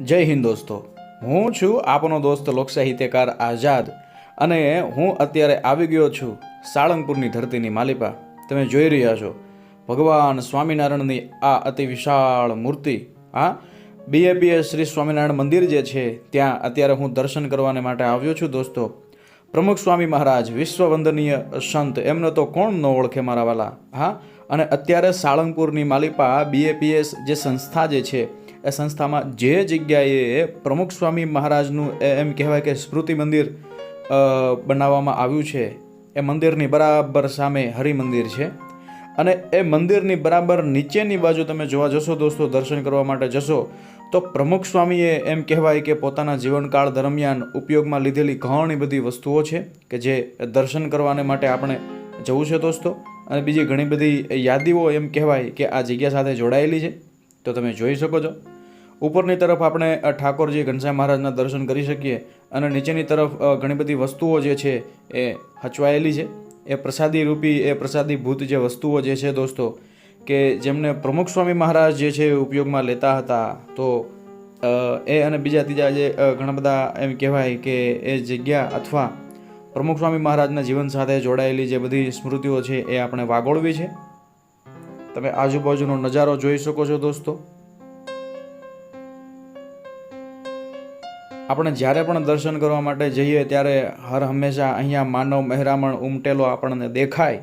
જય હિન્દ દોસ્તો. હું છું આપનો દોસ્ત લોકસાહિત્યકાર આઝાદ અને હું અત્યારે આવી ગયો છું સાળંગપુરની ધરતીની માલિપા. તમે જોઈ રહ્યા છો, ભગવાન સ્વામિનારાયણની આ અતિ વિશાળ મૂર્તિ. હા બીએપીએસ શ્રી સ્વામિનારાયણ મંદિર જે છે, ત્યાં અત્યારે હું દર્શન કરવાને માટે આવ્યો છું દોસ્તો. પ્રમુખ સ્વામી મહારાજ, વિશ્વવંદનીય સંત, એમને તો કોણ ન ઓળખે મારા વાલા? હા, અને અત્યારે સાળંગપુરની માલિપા બીએપીએસ જે સંસ્થા જે છે એ સંસ્થામાં જે જગ્યાએ પ્રમુખ સ્વામી મહારાજનું એમ કહેવાય કે સ્મૃતિ મંદિર બનાવવામાં આવ્યું છે, એ મંદિરની બરાબર સામે હરિમંદિર છે. અને એ મંદિરની બરાબર નીચેની બાજુ તમે જોવા જશો દોસ્તો, દર્શન કરવા માટે જશો, તો પ્રમુખ સ્વામીએ એમ કહેવાય કે પોતાના જીવનકાળ દરમિયાન ઉપયોગમાં લીધેલી ઘણી બધી વસ્તુઓ છે કે જે દર્શન કરવાને માટે આપણે જવું છે દોસ્તો. અને બીજી ઘણી બધી યાદીઓ એમ કહેવાય કે આ જગ્યા સાથે જોડાયેલી છે. તો તમે જોઈ શકો છો. ઉપરની તરફ આપણે ઠાકોરજી ઘનશ્યામ મહારાજના દર્શન કરી શકીએ અને નીચેની તરફ ઘણી બધી વસ્તુઓ જે છે એ હચવાયેલી છે. એ પ્રસાદી રૂપી, એ પ્રસાદી ભૂત જે વસ્તુઓ જે છે દોસ્તો, કે જેમને પ્રમુખ સ્વામી મહારાજ જે છે ઉપયોગમાં લેતા હતા, તો એ અને બીજા ત્રીજા જે ઘણા બધા એમ કહેવાય કે એ જગ્યા અથવા પ્રમુખ સ્વામી મહારાજના જીવન સાથે જોડાયેલી જે બધી સ્મૃતિઓ છે એ આપણે વાગોળવી છે. તમે આજુબાજુનો નજારો જોઈ શકો છો દોસ્તો. આપણે જ્યારે પણ દર્શન કરવા માટે જઈએ ત્યારે હર હંમેશા અહીંયા માનવ મહેરામણ ઉમટેલો આપણને દેખાય.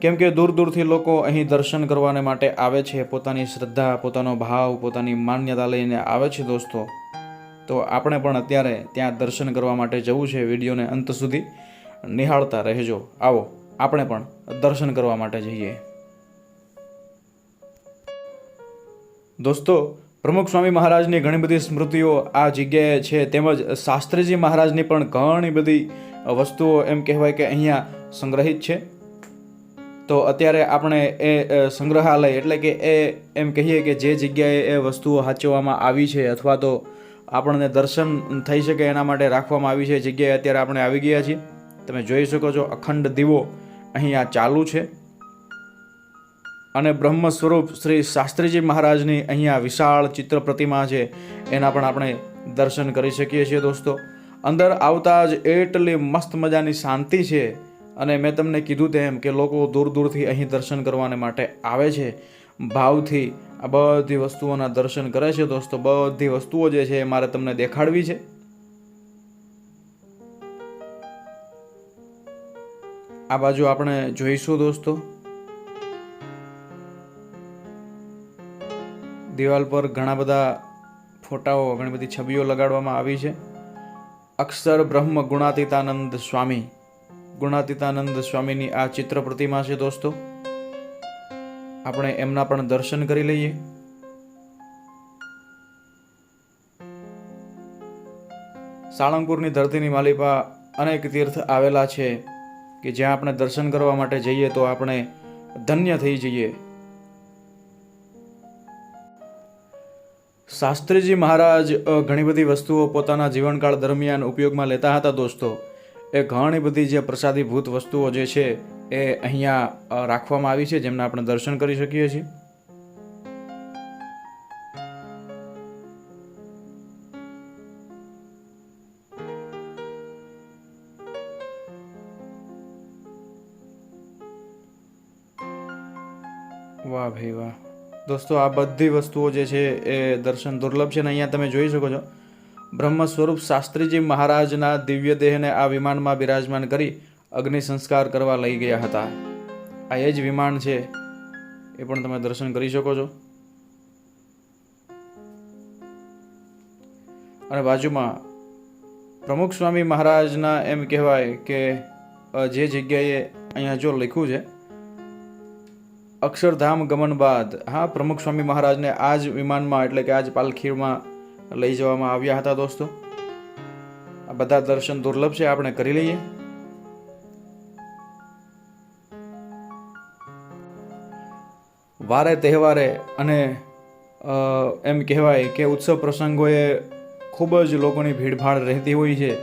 કેમ કે દૂર દૂરથી લોકો અહીં દર્શન કરવાને માટે આવે છે, પોતાની શ્રદ્ધા, પોતાનો ભાવ, પોતાની માન્યતા લઈને આવે છે દોસ્તો. તો આપણે પણ અત્યારે ત્યાં દર્શન કરવા માટે જવું છે, વિડીયોને અંત સુધી નિહાળતા રહેજો. આવો, આપણે પણ દર્શન કરવા માટે જઈએ. દોસ્તો પ્રમુખ સ્વામી મહારાજની ઘણી બધી સ્મૃતિઓ આ જગ્યાએ છે, તેમજ શાસ્ત્રીજી મહારાજની પણ ઘણી બધી વસ્તુઓ એમ કહેવાય કે અહીંયા સંગ્રહિત છે. તો અત્યારે આપણે એ સંગ્રહાલય એટલે કે એ એમ કહીએ કે જે જગ્યાએ એ વસ્તુઓ સાચવવામાં આવી છે અથવા તો આપણને દર્શન થઈ શકે એના માટે રાખવામાં આવી છે જગ્યાએ અત્યારે આપણે આવી ગયા છીએ. તમે જોઈ શકો છો અખંડ દીવો અહીંયા ચાલુ છે. અને બ્રહ્મ સ્વરૂપ શ્રી શાસ્ત્રીજી મહારાજની અહીંયા વિશાળ ચિત્ર પ્રતિમા છે, એના પણ આપણે દર્શન કરી શકીએ છીએ દોસ્તો. અંદર આવતા જ એટલી મસ્ત મજાની શાંતિ છે અને મેં તમને કીધું તેમ કે લોકો દૂર દૂરથી અહીં દર્શન કરવાને માટે આવે છે. ભાવથી આ બધી વસ્તુઓના દર્શન કરે છે દોસ્તો. બધી વસ્તુઓ જે છે એ મારે તમને દેખાડવી છે. આ બાજુ આપણે જોઈશું દોસ્તો. દિવાલ પર ઘણા બધા ફોટાઓ, ઘણી બધી છબીઓ લગાડવામાં આવી છે. અક્ષર બ્રહ્મ ગુણાતીતાનંદ સ્વામી. ગુણાતીતાનંદ સ્વામીની આ ચિત્ર પ્રતિમા છે દોસ્તો. આપણે એમના પણ દર્શન કરી લઈએ. સાળંગપુરની ધરતીની માલિપા અનેક તીર્થ આવેલા છે કે જ્યાં આપણે દર્શન કરવા માટે જઈએ તો આપણે ધન્ય થઈ જઈએ. શાસ્ત્રીજી મહારાજ ઘણી બધી વસ્તુઓ પોતાના જીવનકાળ દરમિયાન ઉપયોગમાં લેતા હતા દોસ્તો. એ ઘણી બધી જે પ્રસાદીભૂત વસ્તુઓ જે છે એ અહીંયા રાખવામાં આવી છે, જેમના આપણે દર્શન કરી શકીએ છીએ. વાહ ભાઈ વાહ. દોસ્તો, આ બધી વસ્તુઓ જે છે એ દર્શન દુર્લભ છે ને અહીંયા તમે જોઈ શકો છો. બ્રહ્મ સ્વરૂપ શાસ્ત્રીજી મહારાજના દિવ્ય દેહને આ વિમાનમાં બિરાજમાન કરી અગ્નિ સંસ્કાર કરવા લઈ ગયા હતા. આ એ જ વિમાન છે, એ પણ તમે દર્શન કરી શકો છો. અને બાજુમાં પ્રમુખ સ્વામી મહારાજના એમ કહેવાય કે જે જગ્યાએ અહીંયા જો લખ્યું છે અક્ષરધામ ગમન બાદ, હા, પ્રમુખ સ્વામી મહારાજને આ જ વિમાનમાં, એટલે કે આ જ પાલખીમાં લઈ જવામાં આવ્યા હતા દોસ્તો. આ બધા દર્શન દુર્લભ છે, આપણે કરી લઈએ. વારે તહેવારે અને એમ કહેવાય કે ઉત્સવ પ્રસંગોએ ખૂબ જ લોકોની ભીડભાડ રહેતી હોય છે.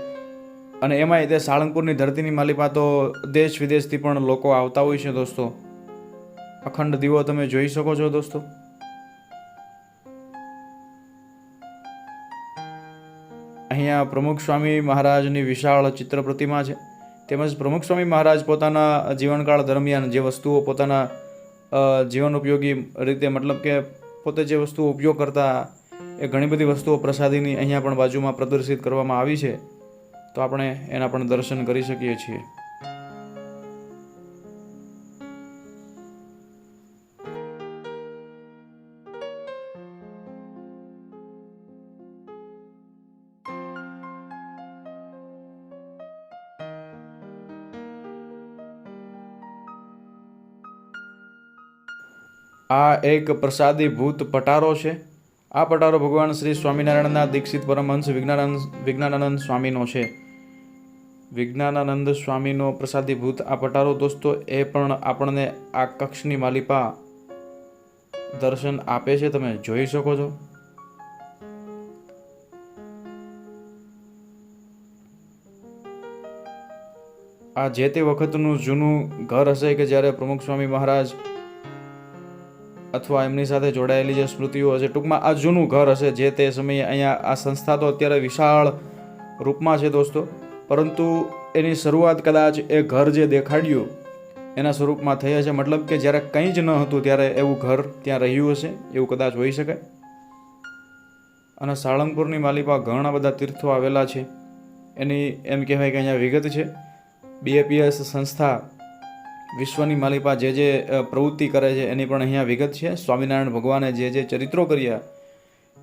અને એમાંય તે સાળંગપુરની ધરતીની માલિપા તો દેશ વિદેશથી પણ લોકો આવતા હોય છે દોસ્તો. અખંડ દીવો તમે જોઈ શકો છો દોસ્તો. અહીંયા પ્રમુખ સ્વામી મહારાજની વિશાળ ચિત્ર પ્રતિમા છે. તેમજ પ્રમુખ સ્વામી મહારાજ પોતાના જીવનકાળ દરમિયાન જે વસ્તુઓ પોતાના જીવન ઉપયોગી રીતે મતલબ કે પોતે જે વસ્તુઓ ઉપયોગ કરતા એ ઘણી બધી વસ્તુઓ પ્રસાદીની અહીંયા પણ બાજુમાં પ્રદર્શિત કરવામાં આવી છે. તો આપણે એના પણ દર્શન કરી શકીએ છીએ. આ એક પ્રસાદી ભૂત પટારો છે. આ પટારો ભગવાન શ્રી સ્વામિનારાયણના દીક્ષિત પરમહંસ વિજ્ઞાનંદ વિજ્ઞાનાનંદ સ્વામીનો છે. વિજ્ઞાનાનંદ સ્વામીનો પ્રસાદી ભૂત આ પટારો, દોસ્તો, એ પણ આપણને આ કક્ષની માલિપા દર્શન આપે છે. તમે જોઈ શકો છો. આ જે તે વખતનું જૂનું ઘર હશે કે જ્યારે પ્રમુખ સ્વામી મહારાજ અથવા એમની સાથે જોડાયેલી જે સ્મૃતિઓ હશે, ટૂંકમાં આ જૂનું ઘર હશે જે તે સમયે અહીંયા આ સંસ્થા તો અત્યારે વિશાળ રૂપમાં છે દોસ્તો, પરંતુ એની શરૂઆત કદાચ એ ઘર જે દેખાડ્યું એના સ્વરૂપમાં થઈ હશે. મતલબ કે જ્યારે કંઈ જ ન હતું ત્યારે એવું ઘર ત્યાં રહ્યું હશે, એવું કદાચ હોઈ શકે. અને સાળંગપુરની માલિકા ઘણા બધા તીર્થો આવેલા છે. એની એમ કહેવાય કે અહીંયા વિગત છે. બીએપીએસ સંસ્થા વિશ્વની માલિપા જે જે પ્રવૃત્તિ કરે છે, એની પણ અહીંયા વિગત છે. સ્વામિનારાયણ ભગવાને જે જે ચરિત્રો કર્યા,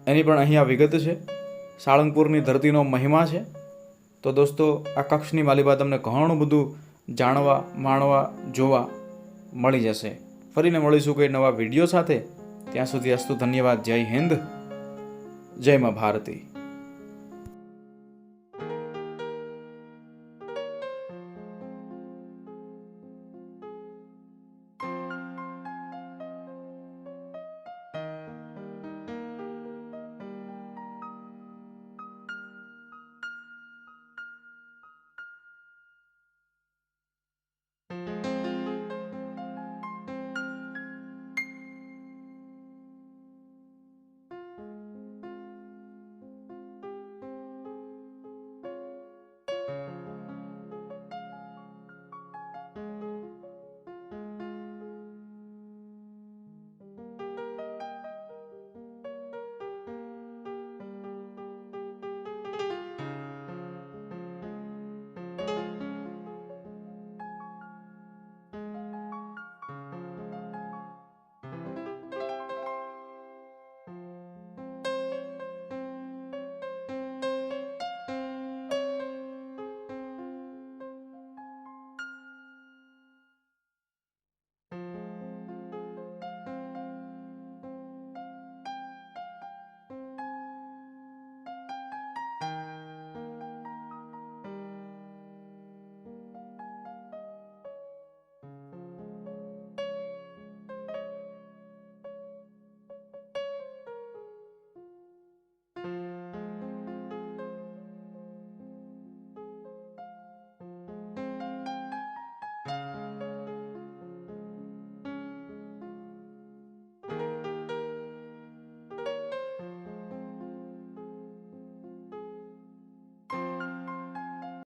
એની પણ અહીંયા વિગત છે. સાળંગપુરની ધરતીનો મહિમા છે. તો દોસ્તો, આ કક્ષની માલિપા તમને ઘણું બધું જાણવા, માણવા, જોવા મળી જશે. ફરીને મળીશું કોઈ નવા વીડિયો સાથે. ત્યાં સુધી અસ્તુ ધન્યવાદ. જય હિન્દ. જય મા ભારતી.